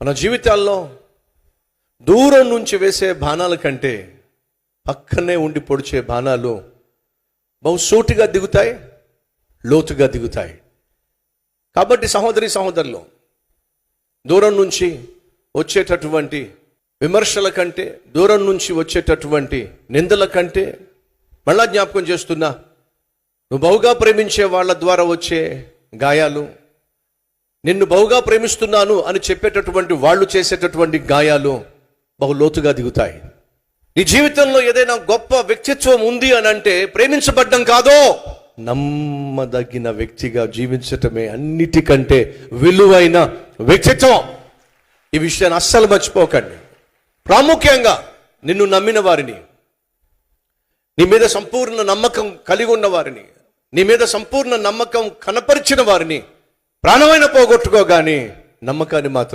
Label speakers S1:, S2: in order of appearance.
S1: మన జీవితాల్లో దూరం నుంచి వేసే బాణాల కంటే పక్కనే ఉండి పొడిచే బాణాలు బహుసూటిగా దిగుతాయి లోతుగా దిగుతాయి. కాబట్టి సహోదరి సహోదరులు దూరం నుంచి వచ్చేటటువంటి విమర్శల కంటే దూరం నుంచి వచ్చేటటువంటి నిందల కంటే మళ్ళా జ్ఞాపకం చేస్తున్నా నువ్వు బహుగా ప్రేమించే వాళ్ళ ద్వారా వచ్చే గాయాలు నిన్ను బహుగా ప్రేమిస్తున్నాను అని చెప్పేటటువంటి వాళ్ళు చేసేటటువంటి గాయాలు బహు లోతుగా దిగుతాయి. నీ జీవితంలో ఏదైనా గొప్ప వ్యక్తిత్వం ఉంది అని అంటే ప్రేమించబడ్డం కాదో నమ్మదగిన వ్యక్తిగా జీవించటమే అన్నిటికంటే విలువైన వ్యక్తిత్వం. ఈ విషయాన్ని అస్సలు మర్చిపోకండి. ప్రాముఖ్యంగా నిన్ను నమ్మిన వారిని నీ మీద సంపూర్ణ నమ్మకం కలిగి ఉన్న వారిని నీ మీద సంపూర్ణ నమ్మకం కనపరిచిన వారిని ప్రాణమైన పోగొట్టుకోగాని నమ్మకాన్ని మాత్రం